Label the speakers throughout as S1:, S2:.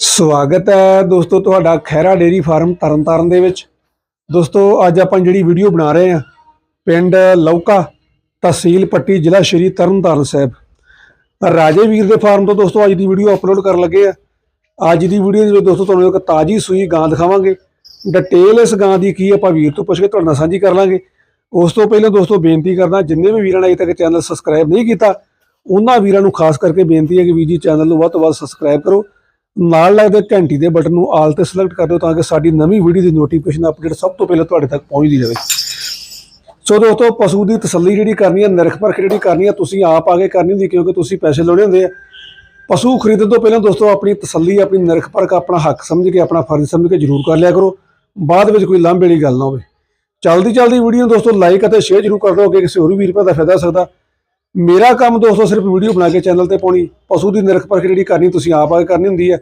S1: ਸਵਾਗਤ ਹੈ ਦੋਸਤੋ ਤੁਹਾਡਾ ਖੈਰਾ ਡੇਰੀ ਫਾਰਮ ਤਰਨਤਾਰਨ ਦੇ ਵਿੱਚ। ਦੋਸਤੋ, ਅੱਜ ਆਪਾਂ ਜਿਹੜੀ ਵੀਡੀਓ ਬਣਾ ਰਹੇ ਹਾਂ, ਪਿੰਡ ਲੌਕਾ ਤਹਿਸੀਲ ਪੱਟੀ ਜ਼ਿਲ੍ਹਾ ਸ਼੍ਰੀ ਤਰਨਤਾਰਨ ਸਾਹਿਬ। ਰਾਜੇ ਵੀਰ ਦੇ ਫਾਰਮ ਤੋਂ ਦੋਸਤੋ ਅੱਜ ਦੀ ਵੀਡੀਓ ਅਪਲੋਡ ਕਰਨ ਲੱਗੇ ਆ ਅੱਜ ਦੀ ਵੀਡੀਓ ਦੇ ਵਿੱਚ ਦੋਸਤੋ ਤੁਹਾਨੂੰ ਇੱਕ ਤਾਜੀ ਸੂਈ ਗਾਂ ਦਿਖਾਵਾਂਗੇ। ਡਿਟੇਲ ਇਸ ਗਾਂ ਦੀ ਕੀ ਆਪਾਂ ਵੀਰ ਤੋਂ ਪੁੱਛ ਕੇ ਤੁਹਾਡੇ ਨਾਲ ਸਾਂਝੀ ਕਰ ਲਾਂਗੇ। ਉਸ ਤੋਂ ਪਹਿਲਾਂ ਦੋਸਤੋ ਬੇਨਤੀ ਕਰਦਾ, ਜਿੰਨੇ ਵੀ ਵੀਰਾਂ ਨੇ ਅਜੇ ਤੱਕ ਚੈਨਲ ਸਬਸਕ੍ਰਾਈਬ ਨਹੀਂ ਕੀਤਾ, ਉਹਨਾਂ ਵੀਰਾਂ ਨੂੰ ਖਾਸ ਕਰਕੇ ਬੇਨਤੀ ਹੈ ਕਿ ਵੀਰ ਜੀ ਚੈਨਲ ਨੂੰ ਵੱਧ ਤੋਂ ਵੱਧ ਸਬਸਕ੍ਰਾਈਬ ਕਰੋ। ਨਾਲ ਲੱਗਦੇ ਘੰਟੀ ਦੇ ਬਟਨ ਨੂੰ ਆਲ ਤੇ ਸਿਲੈਕਟ ਕਰ ਦਿਓ ਤਾਂ ਕਿ ਸਾਡੀ ਨਵੀਂ ਵੀਡੀਓ ਦੀ ਨੋਟੀਫਿਕੇਸ਼ਨ ਅਪਡੇਟ ਸਭ ਤੋਂ ਪਹਿਲਾਂ ਤੁਹਾਡੇ ਤੱਕ ਪਹੁੰਚਦੀ ਰਹੇ। ਸੋ ਦੋਸਤੋ, ਪਸ਼ੂ ਦੀ ਤਸੱਲੀ ਜਿਹੜੀ ਕਰਨੀ ਹੈ, ਨਿਰਖ ਪਰਖ ਜਿਹੜੀ ਕਰਨੀ ਹੈ, ਤੁਸੀਂ ਆਪ ਆ ਕੇ ਕਰਨੀ ਹੁੰਦੀ ਕਿਉਂਕਿ ਤੁਸੀਂ ਪੈਸੇ ਲਾਉਣੇ ਹੁੰਦੇ ਆ। ਪਸ਼ੂ ਖਰੀਦਣ ਤੋਂ ਪਹਿਲਾਂ ਦੋਸਤੋ, ਆਪਣੀ ਤਸੱਲੀ, ਆਪਣੀ ਨਿਰਖ ਪਰਖ ਆਪਣਾ ਹੱਕ ਸਮਝ ਕੇ, ਆਪਣਾ ਫਰਜ਼ ਸਮਝ ਕੇ ਜ਼ਰੂਰ ਕਰ ਲਿਆ ਕਰੋ। ਬਾਅਦ ਵਿੱਚ ਕੋਈ ਲਾਂਭੇ ਵਾਲੀ ਗੱਲ ਨਾ ਹੋਵੇ। ਚਲਦੀ ਚਲਦੀ ਵੀਡੀਓ ਦੋਸਤੋ ਲਾਈਕ ਅਤੇ ਸ਼ੇਅਰ ਜ਼ਰੂਰ ਕਰ ਦਿਓ, ਅੱਗੇ ਕਿਸੇ ਹੋਰ ਵੀਰ ਭਰਾ ਦਾ ਫਾਇਦਾ ਹੋ ਸਕਦਾ। ਮੇਰਾ ਕੰਮ ਦੋਸਤੋ, ਸਿਰਫ ਵੀਡੀਓ ਬਣਾ ਕੇ ਚੈਨਲ ਤੇ ਪਾਉਣੀ। ਪਸ਼ੂ ਦੀ ਨਿਰਖ ਪਰਖ ਜਿਹੜੀ ਕਰਨੀ ਤੁਸੀਂ ਆਪ ਆ ਕੇ ਕਰਨੀ ਹੁੰਦੀ ਹੈ।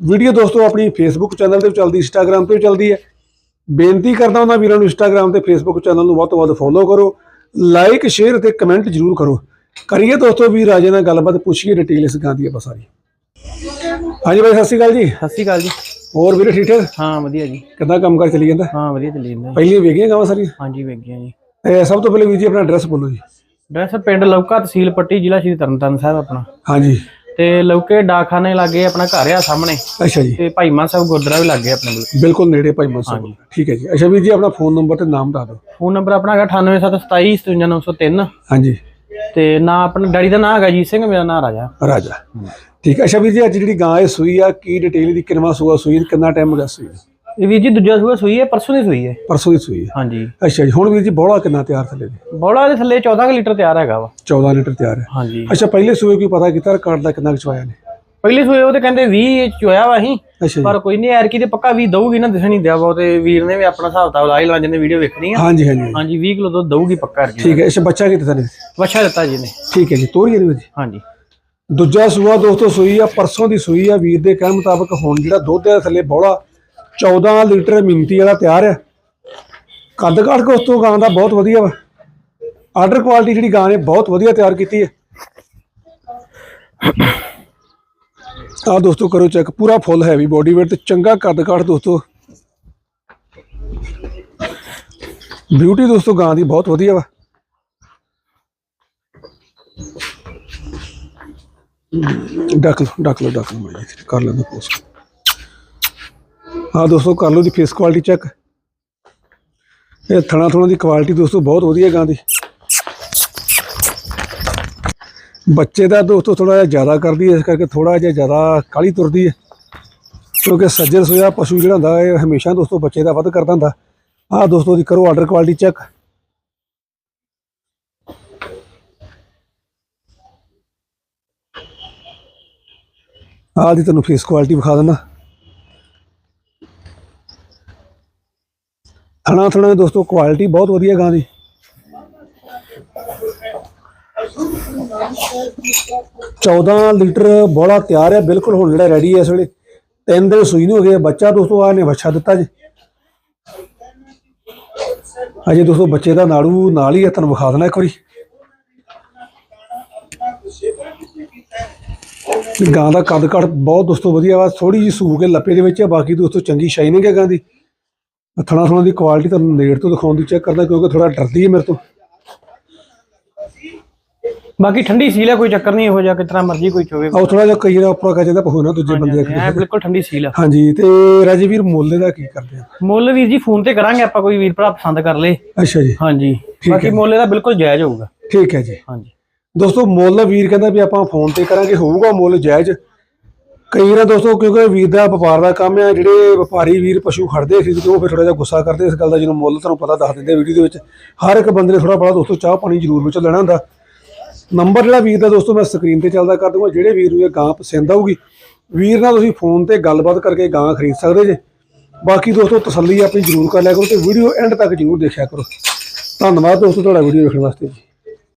S1: ਵੀਡੀਓ ਦੋਸਤੋ ਆਪਣੀ ਫੇਸਬੁੱਕ ਚੈਨਲ ਤੇ ਚੱਲਦੀ ਇੰਸਟਾਗ੍ਰam ਤੇ ਚੱਲਦੀ ਹੈ। ਬੇਨਤੀ ਕਰਦਾ ਉਹਨਾਂ ਵੀਰਾਂ ਨੂੰ ਇੰਸਟਾਗ੍ਰam ਤੇ ਫੇਸਬੁੱਕ ਚੈਨਲ ਨੂੰ ਵੱਧ ਤੋਂ ਵੱਧ ਫੋਲੋ ਕਰੋ। ਲਾਈਕ ਸ਼ੇਅਰ ਤੇ ਕਮੈਂਟ ਜ਼ਰੂਰ ਕਰੋ। ਕਰੀਏ ਦੋਸਤੋ ਵੀ ਰਾਜੇ ਨਾਲ ਗੱਲਬਾਤ ਪੁੱਛੀਏ ਡਿਟੇਲ ਇਸ ਗਾਂ ਦੀ ਆਪਾਂ ਸਾਰੀ। ਹਾਂਜੀ ਬਾਈ ਸਤਿ ਸ਼੍ਰੀ ਅਕਾਲ ਜੀ।
S2: ਸਤਿ ਸ਼੍ਰੀ ਅਕਾਲ ਜੀ।
S1: ਹੋਰ ਵੀਰੇ ਠੀਕ ਠਾਕ?
S2: ਹਾਂ ਵਧੀਆ ਜੀ।
S1: ਕਿੱਦਾਂ ਕੰਮ ਕਰ ਚੱਲੀ ਜਾਂਦਾ?
S2: ਹਾਂ ਵਧੀਆ ਚੱਲੀ ਜਾਂਦਾ।
S1: ਪਹਿਲੀ ਵੇਖੀਆਂ ਗਾਵਾਂ ਸਾਰੀਆਂ?
S2: ਹਾਂਜੀ ਵੇਖ ਗਿਆ ਜੀ।
S1: ਇਹ ਸਭ ਤੋਂ ਪਹਿਲੇ ਵੀਰ ਜੀ ਆਪਣਾ ਐਡਰੈਸ ਬੋਲੋ ਜੀ।
S2: ਡਰੈਸ ਪਿੰਡ ਲੌਕਾ ਤਹਿਸੀਲ ਪੱਟੀ ਜ਼ਿਲ੍ਹਾ ਸ਼੍ਰੀ ਤਰਨਤਾਰਨ ਸਾਹਿਬ ਆਪਣਾ।
S1: ਹਾਂਜੀ।
S2: ਤੇ ਲੌਕੇ ਡਾਕਖਾਨੇ ਲਾਗੇ ਆਪਣਾ ਘਰ ਆ ਸਾਹਮਣੇ।
S1: ਅੱਛਾ ਜੀ।
S2: ਤੇ ਭਾਈਮਾ ਸਾਹਿਬ ਗੁਰਦੁਆਰਾ ਵੀ ਲੱਗੇ ਆਪਣੇ ਕੋਲ।
S1: ਬਿਲਕੁਲ ਨੇੜੇ ਭਾਈ ਮਸਾ ਠੀਕ ਹੈ ਜੀ। ਅੱਛਾ ਵੀਰ ਜੀ ਆਪਣਾ ਫੋਨ ਨੰਬਰ ਤੇ ਨਾਮ ਦੱਸ ਦਿਓ।
S2: ਫੋਨ ਨੰਬਰ ਆਪਣਾ ਹੈਗਾ 9872757903
S1: ਹਾਂਜੀ।
S2: ਤੇ ਨਾਂ ਆਪਣਾ ਡੈਡੀ ਦਾ ਨਾਂ ਹੈਗਾ ਜੀਤ ਸਿੰਘ ਮੇਰਾ ਨਾਂ ਰਾਜਾ।
S1: ਰਾਜਾ। ਠੀਕ ਹੈ। ਅੱਛਾ ਵੀਰ ਜੀ ਅੱਜ ਜਿਹੜੀ ਗਾਂ ਇਹ ਸੂਈ ਆ ਕੀ ਡਿਟੇਲ ਦੀ ਕਿੰਨਾ ਸੂਆ ਸੂਈ ਕਿੰਨਾ ਟਾਈਮ ਹੋ ਗਿਆ ਸੂਈ?
S2: ਇਹ ਵੀਰ ਜੀ ਦੂਜਾ ਸੂਆ ਸੂਈ ਹੈ ਪਰਸੋਂ ਦੀ ਸੂਈ ਹੈ।
S1: ਪਰਸੋਂ ਦੀ ਸੂਈ ਹੈ।
S2: ਹਾਂਜੀ।
S1: ਅੱਛਾ ਜੀ ਹੁਣ ਵੀਰ ਜੀ ਬੋਲਾ ਕਿੰਨਾ ਤਿਆਰ ਥੱਲੇ ਦੀ?
S2: ਬੋਲਾ ਦੇ ਥੱਲੇ 14 ਕੁ ਲੀਟਰ ਤਿਆਰ ਹੈਗਾ ਵਾ।
S1: 14 ਲੀਟਰ ਤਿਆਰ ਹੈ।
S2: ਹਾਂਜੀ।
S1: ਅੱਛਾ ਪਹਿਲੇ ਸੂਏ ਕੋਈ ਪਤਾ ਕੀਤਾ ਰਿਕਾਰਡ ਦਾ ਕਿੰਨਾ ਚਵਾਇਆ ਨੇ?
S2: ਪਹਿਲੇ ਸੂਏ ਉਹ ਤੇ ਕਹਿੰਦੇ 20 ਚੋਇਆ ਵਾ ਅਸੀਂ ਪਰ ਕੋਈ ਨਹੀਂ ਐਰਕੀ ਤੇ ਪੱਕਾ ਵੀ ਦਊਗੀ ਨਾ ਦਿਸਣੀ ਦਿਆ ਬਹੁਤ ਤੇ ਵੀਰ ਨੇ ਵੀ ਆਪਣਾ ਹਿਸਾਬ ਕਿਤਾਬ ਲਾ ਹੀ ਲਵਾ ਜਿੰਨੇ ਵੀਡੀਓ ਵੇਖਣੀ ਆ।
S1: ਹਾਂਜੀ ਹਾਂਜੀ
S2: ਹਾਂਜੀ। 20 ਕਿਲੋ ਦੁੱਧ ਦਊਗੀ ਪੱਕਾ ਐਰਕੀ
S1: ਠੀਕ ਹੈ ਅੱਛਾ ਬੱਚਾ ਕਿਤੇ ਥੱਲੇ
S2: ਵਛਾ ਦਿੱਤਾ ਜੀ ਨੇ।
S1: ਠੀਕ ਹੈ ਜੀ ਤੋਰੀਏ ਵੀਰ ਜੀ?
S2: ਹਾਂਜੀ।
S1: ਦੂਜਾ ਸੂਆ ਦੋਸਤੋ ਸੂਈ ਆ ਪਰਸੋਂ ਦੀ ਸੂਈ ਆ ਵੀਰ ਦੇ ਕਹਿਣ ਮੁਤਾਬਕ ਹੁਣ ਜਿਹੜਾ ਦੁੱਧ ਹੈ ਥੱਲੇ ਬੋਲਾ 14 ਲੀਟਰ ਮਿੰਤੀ ਵਾਲਾ ਤਿਆਰ ਹੈ। ਕੱਦ ਕਾਠ ਕੇ ਤੋਂ ਗਾਂ ਦਾ ਬਹੁਤ ਵਧੀਆ ਵਾ। ਆਰਡਰ ਕੁਆਲਿਟੀ ਜਿਹੜੀ ਗਾਂ ਨੇ ਬਹੁਤ ਵਧੀਆ ਤਿਆਰ ਕੀਤੀ ਹੈ। ਆ ਦੋਸਤੋ ਕਰੋ ਚੈੱਕ ਪੂਰਾ ਫੁੱਲ ਹੈਵੀ ਬੋਡੀ weight ਤੇ ਚੰਗਾ ਕੱਦ ਕਾਠ ਦੋਸਤੋ। ਬਿਊਟੀ ਦੋਸਤੋ ਗਾਂ ਦੀ ਬਹੁਤ ਵਧੀਆ ਵਾ। ਡੱਕ ਲਓ ਡੱਕ ਲਓ ਡੱਕ ਲਓ ਕਰ ਲੈਂਦੇ ਪੋਸਟ ਆ ਦੋਸਤੋ, ਕਰ ਲਓ ਦੀ ਫੇਸ ਕੁਆਲਿਟੀ ਚੈੱਕ ਇਹ ਥਣਾ ਥਣਾ ਦੀ ਕੁਆਲਿਟੀ ਦੋਸਤੋ ਬਹੁਤ ਵਧੀਆ ਗਾਂ ਦੀ। ਬੱਚੇ ਦਾ ਦੋਸਤੋ ਥੋੜਾ ਜਿਹਾ ਜ਼ਿਆਦਾ ਕਰਦੀ ਹੈ, ਇਸ ਕਰਕੇ ਥੋੜਾ ਜਿਹਾ ਜ਼ਿਆਦਾ ਕਾਲੀ ਤੁਰਦੀ ਹੈ। ਕਿਉਂਕਿ ਸੱਜਣ ਸੋਇਆ ਪਸ਼ੂ ਜਿਹੜਾ ਹੁੰਦਾ, ਇਹ ਹਮੇਸ਼ਾ ਦੋਸਤੋ ਬੱਚੇ ਦਾ ਵੱਧ ਕਰਦਾ ਹੁੰਦਾ। ਆਹ ਦੋਸਤੋ ਦੀ ਕਰੋ ਆਰਡਰ ਕੁਆਲਿਟੀ ਚੈੱਕ ਆਹ ਦੀ ਤੁਹਾਨੂੰ ਫੇਸ ਕੁਆਲਿਟੀ ਵਿਖਾ ਦਿੰਦਾ। ਥਣਾ ਥਣਾ ਦੋਸਤੋ ਕੁਆਲਿਟੀ ਬਹੁਤ ਵਧੀਆ ਗਾਂ ਦੀ। ਚੌਦਾਂ ਲੀਟਰ ਬੋਲਾ ਤਿਆਰ ਹੈ, ਬਿਲਕੁਲ ਹੁਣ ਜਿਹੜਾ ਰੈਡੀ ਹੈ ਇਸ ਵੇਲੇ। ਤਿੰਨ ਦਿਨ ਸੂਈ ਨੂੰ ਹੋ ਗਏ। ਬੱਚਾ ਦੋਸਤੋ ਆ ਨੇ ਬੱਚਾ ਦਿੱਤਾ ਜੀ। ਅਜੇ ਦੋਸਤੋ, ਬੱਚੇ ਦਾ ਨਾੜੂ ਨਾਲ ਹੀ ਹੈ, ਤੁਹਾਨੂੰ ਵਿਖਾ ਦੇਣਾ ਇੱਕ ਵਾਰੀ। ਗਾਂ ਦਾ ਕੱਦ ਕੱਦ ਬਹੁਤ ਦੋਸਤੋ, ਵਧੀਆ ਵਾ। ਥੋੜੀ ਜਿਹੀ ਸੂ ਕੇ ਲੱਪੇ ਦੇ ਵਿੱਚ ਹੈ। ਬਾਕੀ ਦੋਸਤੋ, ਚੰਗੀ ਸ਼ਾਈਨਿੰਗ ਹੈ ਗਾਂ ਦੀ। ਥਣਾ ਥਣਾ ਦੀ ਕੁਆਲਿਟੀ ਤੁਹਾਨੂੰ ਨੇੜ ਤੋਂ ਦਿਖਾਉਣ ਦੀ ਚੈੱਕ ਕਰਦਾ ਕਿਉਂਕਿ ਥੋੜਾ ਡਰਦੀ ਹੈ ਮੇਰੇ ਤੋਂ।
S2: ਬਾਕੀ ਠੰਡੀ ਸੀਲ ਹੈ ਕੋਈ ਚੱਕਰ ਨਹੀਂ ਇਹੋ ਜਿਹਾ ਕਿਤਨਾ ਮਰਜ਼ੀ ਕੋਈ ਚੋਵੇ।
S1: ਆਹ ਥੋੜਾ ਜਿਹਾ ਕਈ ਵਾਰ ਉੱਪਰ ਕਾ ਜਾਂਦਾ ਪਹੂ ਨਾ ਦੂਜੇ ਬੰਦੇ ਦਾ
S2: ਐ ਬਿਲਕੁਲ ਠੰਡੀ ਸੀਲ ਆ।
S1: ਹਾਂਜੀ ਤੇ ਰਾਜਵੀਰ ਮੁੱਲ ਦਾ ਕੀ ਕਰਦੇ ਆ?
S2: ਮੁੱਲ ਵੀਰ ਜੀ ਫੋਨ ਤੇ ਕਰਾਂਗੇ ਆਪਾਂ ਕੋਈ ਵੀਰ ਭਰਾ ਪਸੰਦ ਕਰ ਲੇ।
S1: ਅੱਛਾ ਜੀ।
S2: ਹਾਂਜੀ ਬਾਕੀ ਮੁੱਲ ਇਹਦਾ ਬਿਲਕੁਲ ਜਾਇਜ਼ ਹੋਊਗਾ।
S1: ਠੀਕ ਹੈ ਜੀ।
S2: ਹਾਂਜੀ।
S1: ਦੋਸਤੋ ਮੁੱਲ ਵੀਰ ਕਹਿੰਦਾ ਵੀ ਆਪਾਂ ਫੋਨ ਤੇ ਕਰਾਂਗੇ ਹੋਊਗਾ ਮੁੱਲ ਜਾਇਜ਼। ਕਈ ਵਾਰ ਦੋਸਤੋ, ਕਿਉਂਕਿ ਵੀਰ ਦਾ ਵਪਾਰ ਦਾ ਕੰਮ ਆ, ਜਿਹੜੇ ਵਪਾਰੀ ਵੀਰ ਪਸ਼ੂ ਖੜਦੇ ਸੀ ਉਹ ਫਿਰ ਥੋੜਾ ਜਿਹਾ ਗੁੱਸਾ ਕਰਦੇ ਇਸ ਗੱਲ ਦਾ, ਜਿਹਨੂੰ ਮੁੱਲ ਤੁਹਾਨੂੰ ਪਤਾ ਦੱਸ ਦਿੰਦੇ ਵੀਡੀਓ ਦੇ ਵਿੱਚ। ਹਰ ਇੱਕ ਬੰਦੇ ਨੇ ਥੋੜਾ ਬੜਾ ਦੋਸਤੋ, ਚਾਹ ਪਾਣੀ ਜ਼ਰੂਰ ਵਿੱਚ ਲੈਣਾ ਹੁੰਦਾ। ਨੰਬਰ ਜਿਹੜਾ ਵੀਰ ਦਾ ਦੋਸਤੋ, ਮੈਂ ਸਕਰੀਨ ਤੇ ਚੱਲਦਾ ਕਰ ਦੂੰਗਾ, ਜਿਹੜੇ ਵੀਰ ਨੂੰ ਇਹ ਗਾਂ ਪਸੰਦ ਆਊਗੀ। ਵੀਰ ਨਾਲ ਤੁਸੀਂ ਫੋਨ ਤੇ ਗੱਲਬਾਤ ਕਰਕੇ ਗਾਂ ਖਰੀਦ ਸਕਦੇ ਜੇ। ਬਾਕੀ ਦੋਸਤੋ, ਤਸੱਲੀ ਆਪਣੀ ਜ਼ਰੂਰ ਕਰ ਲਿਆ ਕਰੋ ਤੇ ਵੀਡੀਓ ਐਂਡ ਤੱਕ ਜ਼ਰੂਰ ਦੇਖਿਆ ਕਰੋ। ਧੰਨਵਾਦ ਦੋਸਤੋ, ਤੁਹਾਡਾ ਵੀਡੀਓ ਵੇਖਣ ਵਾਸਤੇ ਜੀ।